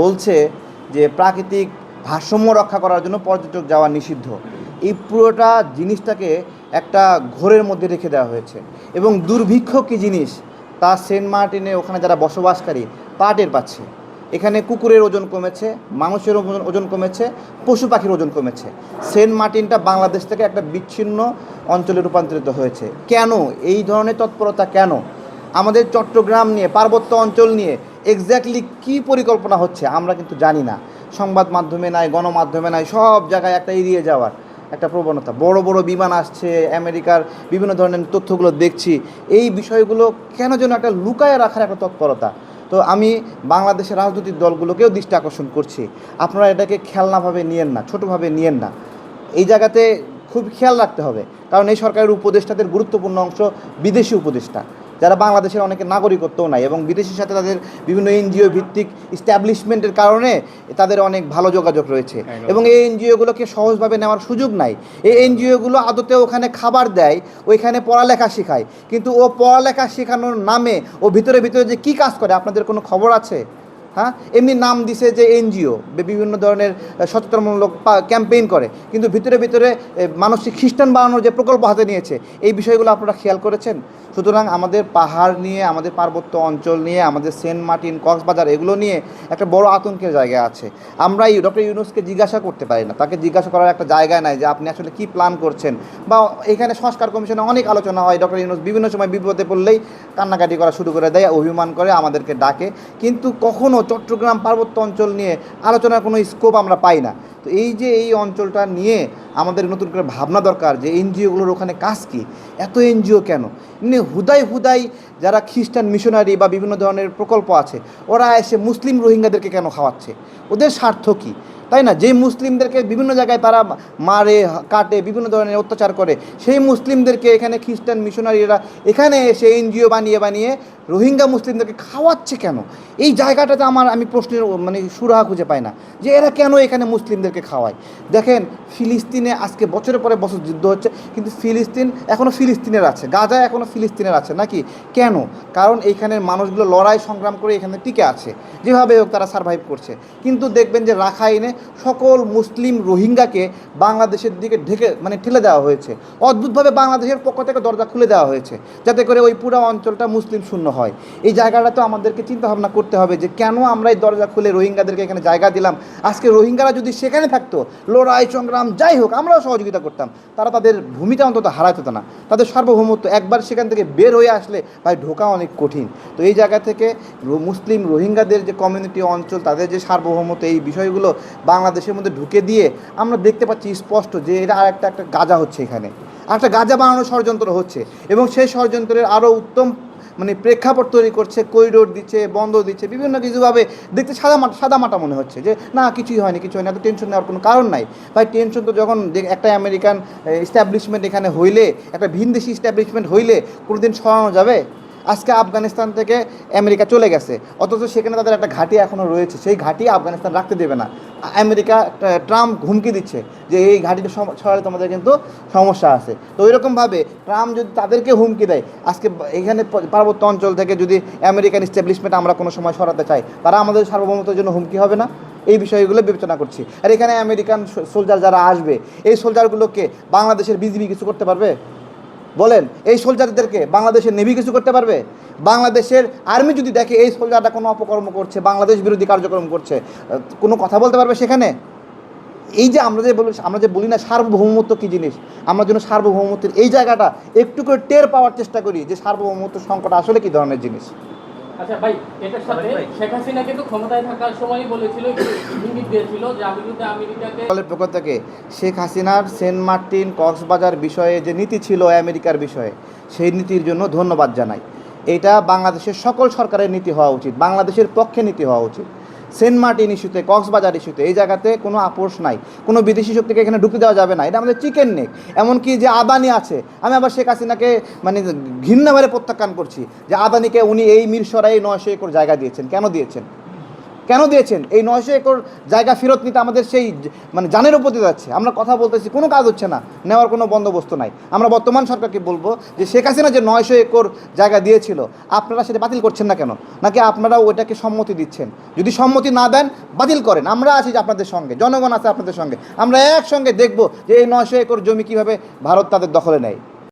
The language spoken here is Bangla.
বলছে যে প্রাকৃতিক ভারসাম্য রক্ষা করার জন্য পর্যটক যাওয়া নিষিদ্ধ। এই পুরোটা জিনিসটাকে একটা ঘোরের মধ্যে রেখে দেওয়া হয়েছে। এবং দুর্ভিক্ষ কী জিনিস? তা সেন্ট মার্টিনে ওখানে যারা বসবাসকারী তা টের পাচ্ছে। এখানে কুকুরের ওজন কমেছে মানুষের ওজন ওজন কমেছে, পশু পাখির ওজন কমেছে। সেন্ট মার্টিনটা বাংলাদেশ থেকে একটা বিচ্ছিন্ন অঞ্চলে রূপান্তরিত হয়েছে। কেন? এই ধরনের তৎপরতা কেন? আমাদের চট্টগ্রাম নিয়ে, পার্বত্য অঞ্চল নিয়ে এক্স্যাক্টলি কী পরিকল্পনা হচ্ছে আমরা কিন্তু জানি না। সংবাদ মাধ্যমে নাই, গণমাধ্যমে নাই, সব জায়গায় একটা এড়িয়ে যাওয়ার একটা প্রবণতা। বড় বড় বিমান আসছে, আমেরিকার বিভিন্ন ধরনের তথ্যগুলো দেখছি। এই বিষয়গুলো কেন যেন একটা লুকায় রাখার একটা তৎপরতা। তো আমি বাংলাদেশের রাজনৈতিক দলগুলোকেও দৃষ্টি আকর্ষণ করছি। আপনারা এটাকে খেলনাভাবে নিয়েন না, ছোটোভাবে নিয়েন না। এই জায়গাতে খুব খেয়াল রাখতে হবে। কারণ এই সরকারের উপদেষ্টাদের গুরুত্বপূর্ণ অংশ বিদেশি উপদেষ্টা। যারা বাংলাদেশের অনেকে নাগরিকত্বও নাই এবং বিদেশের সাথে তাদের বিভিন্ন এনজিও ভিত্তিক ইস্টাবলিশমেন্টের কারণে তাদের অনেক ভালো যোগাযোগ রয়েছে। এবং এই এনজিওগুলোকে সহজভাবে নেওয়ার সুযোগ নাই। এই এনজিওগুলো আদতে ওখানে খাবার দেয় ওইখানে পড়ালেখা শেখায়। কিন্তু ও পড়ালেখা শেখানোর নামে ও ভিতরে ভিতরে যে কি কাজ করে আপনাদের কোনো খবর আছে? হ্যাঁ? এমনি নাম দিছে যে এনজিও বিভিন্ন ধরনের সচেতনমূলক ক্যাম্পেইন করে। কিন্তু ভিতরে ভিতরে মানসিক খ্রিস্টান বানানোর যে প্রকল্প হাতে নিয়েছে, এই বিষয়গুলো আপনারা খেয়াল করেছেন? সুতরাং আমাদের পাহাড় নিয়ে, আমাদের পার্বত্য অঞ্চল নিয়ে, আমাদের সেন্ট মার্টিন, কক্সবাজার, এগুলো নিয়ে একটা বড় আতঙ্কের জায়গা আছে। আমরা এই ডক্টর ইউনুসকে জিজ্ঞাসা করতে পারি না। তাকে জিজ্ঞাসা করার একটা জায়গা নাই যে আপনি আসলে কি প্ল্যান করছেন? বা এখানে সংস্কার কমিশনে অনেক আলোচনা হয়। ডক্টর ইউনুস বিভিন্ন সময় বিপদে পড়লেই কান্নাকাটি করা শুরু করে দেয়, অভিমান করে আমাদেরকে ডাকে। কিন্তু কখনো চট্টগ্রাম পার্বত্য অঞ্চল নিয়ে আলোচনার কোনো স্কোপ আমরা পাই না। তো এই যে এই অঞ্চলটা নিয়ে আমাদের নতুন করে ভাবনা দরকার যে এনজিওগুলোর ওখানে কাজ কী? এত এনজিও কেন? এমনি হুদাই হুদাই যারা খ্রিস্টান মিশনারি বা বিভিন্ন ধরনের প্রকল্প আছে, ওরা এসে মুসলিম রোহিঙ্গাদেরকে কেন খাওয়াচ্ছে? ওদের স্বার্থ কী? তাই না? যে মুসলিমদেরকে বিভিন্ন জায়গায় তারা মারে, কাটে, বিভিন্ন ধরনের অত্যাচার করে, সেই মুসলিমদেরকে এখানে খ্রিস্টান মিশনারিরা এখানে এসে এনজিও বানিয়ে বানিয়ে রোহিঙ্গা মুসলিমদেরকে খাওয়াচ্ছে কেন? এই জায়গাটাতে আমার, আমি প্রশ্নের মানে সুরাহা খুঁজে পাই না যে এরা কেন এখানে মুসলিমদেরকে খাওয়ায়? দেখেন, ফিলিস্তিনে আজকে বছরের পরে বছর যুদ্ধ হচ্ছে, কিন্তু ফিলিস্তিন এখনও ফিলিস্তিনের আছে গাজা এখনও ফিলিস্তিনের আছে, নাকি? কেন? কারণ এইখানের মানুষগুলো লড়াই সংগ্রাম করে এখানে টিকে আছে, যেভাবে হোক তারা সার্ভাইভ করছে। কিন্তু দেখবেন যে রাখাইনে সকল মুসলিম রোহিঙ্গাকে বাংলাদেশের দিকে ঢেকে মানে ঠেলে দেওয়া হয়েছে। অদ্ভুতভাবে বাংলাদেশের পক্ষ থেকে দরজা খুলে দেওয়া হয়েছে, যাতে করে ওই পুরো অঞ্চলটা মুসলিম শূন্য হয়। এই জায়গাটা তো আমাদেরকে চিন্তা ভাবনা করতে হবে যে কেন আমরা এই দরজা খুলে রোহিঙ্গাদেরকে এখানে জায়গা দিলাম? আজকে রোহিঙ্গারা যদি সেখানে থাকতো, লড়াই, সংগ্রাম, যাই হোক, আমরাও সহযোগিতা করতাম। তারা তাদের ভূমিটা অন্তত হারাতে না। তাদের সার্বভৌমত্ব একবার সেখান থেকে বের হয়ে আসলে ভাই ঢোকা অনেক কঠিন। তো এই জায়গা থেকে মুসলিম রোহিঙ্গাদের যে কমিউনিটি অঞ্চল, তাদের যে সার্বভৌমত্ব, এই বিষয়গুলো বাংলাদেশের মধ্যে ঢুকে দিয়ে আমরা দেখতে পাচ্ছি স্পষ্ট যে এটা আর একটা একটা গাজা হচ্ছে এখানে। একটা গাজা বানানোর ষড়যন্ত্র হচ্ছে এবং সেই ষড়যন্ত্রের আরও উত্তম মানে প্রেক্ষাপট তৈরি করছে করিডোর দিচ্ছে বন্ধ দিচ্ছে, বিভিন্ন কিছুভাবে দেখতে সাদা মাটা সাদা মাটা মনে হচ্ছে যে, না, কিছুই হয়নি কিছু হয়নি, এত টেনশন নেওয়ার কোনো কারণ নাই। ভাই টেনশন তো যখন একটা আমেরিকান ইস্টাবলিশমেন্ট এখানে হইলে, একটা ভিনদেশি ইস্টাবলিশমেন্ট হইলে কোনোদিন সরানো যাবে? আজকে আফগানিস্তান থেকে আমেরিকা চলে গেছে। অথচ সেখানে তাদের একটা ঘাঁটি এখনও রয়েছে। সেই ঘাঁটি আফগানিস্তান রাখতে দেবে না। আমেরিকা ট্রাম্প হুমকি দিচ্ছে যে এই ঘাঁটিটা ছড়ালে তোমাদের কিন্তু সমস্যা আছে। তো ওইরকমভাবে ট্রাম্প যদি তাদেরকে হুমকি দেয়, আজকে এখানে পার্বত্য অঞ্চল থেকে যদি আমেরিকান স্ট্যাবলিশমেন্ট আমরা কোনো সময় সরাতে চাই, তারা আমাদের সার্বভৌমত্বের জন্য হুমকি হবে না? এই বিষয়গুলো বিবেচনা করছি। আর এখানে আমেরিকান সোলজার যারা আসবে, এই সোলজারগুলোকে বাংলাদেশের বিজিবি কিছু করতে পারবে? বলেন, এই সোলজারদেরকে বাংলাদেশের নেভি কিছু করতে পারবে? বাংলাদেশের আর্মি যদি দেখে এই সোলজারটা কোনো অপকর্ম করছে, বাংলাদেশ বিরোধী কার্যক্রম করছে কোনো কথা বলতে পারবে সেখানে? এই যে আমরা যে বলি, আমরা যে বলি না সার্বভৌমত্ব কী জিনিস, আমরা যেন সার্বভৌমত্বের এই জায়গাটা একটু করে টের পাওয়ার চেষ্টা করি যে সার্বভৌমত্ব সংকট আসলে কী ধরনের জিনিস। আচ্ছা ভাই এটার সাথে শেখ হাসিনা কিন্তু ক্ষমতায় থাকার সময় বলেছিল ইঙ্গিত দিয়েছিল যে আমি আমেরিকাকে দলের পক্ষ থেকে শেখ হাসিনার সেন্ট মার্টিন কক্সবাজার বিষয়ে যে নীতি ছিল আমেরিকার বিষয়ে সেই নীতির জন্য ধন্যবাদ জানাই। এটা বাংলাদেশের সকল সরকারের নীতি হওয়া উচিত বাংলাদেশের পক্ষে নীতি হওয়া উচিত। সেন্ট মার্টিন ইস্যুতে, কক্সবাজার ইস্যুতে, এই জায়গাতে কোনো আপোষ নাই। কোনো বিদেশি শক্তিকে এখানে ঢুকতে দেওয়া যাবে না। এটা আমাদের চিকেন নেক। এমনকি যে আদানি আছে, আমি আবার শেখ হাসিনাকে মানে ঘৃণ্যভাবে প্রত্যাখ্যান করছি যে আদানিকে উনি এই মিরসরাই নয়শো একর জায়গা দিয়েছেন। কেন দিয়েছেন? কেন দিয়েছেন? এই নয়শো একর জায়গা ফেরত নিতে আমাদের সেই মানে জানের উপর দিয়ে যাচ্ছে। আমরা কথা বলতেছি, কোনো কাজ হচ্ছে না। নেওয়ার কোনো বন্দোবস্ত নাই। আমরা বর্তমান সরকারকে বলব যে শেখ হাসিনা যে নয়শো একর জায়গা দিয়েছিল, আপনারা সেটা বাতিল করছেন না কেন? নাকি আপনারা ওইটাকে সম্মতি দিচ্ছেন? যদি সম্মতি না দেন, বাতিল করেন। আমরা আছি আপনাদের সঙ্গে, জনগণ আছে আপনাদের সঙ্গে। আমরা একসঙ্গে দেখব যে এই নয়শো একর জমি কীভাবে ভারত তাদের দখলে নেয়।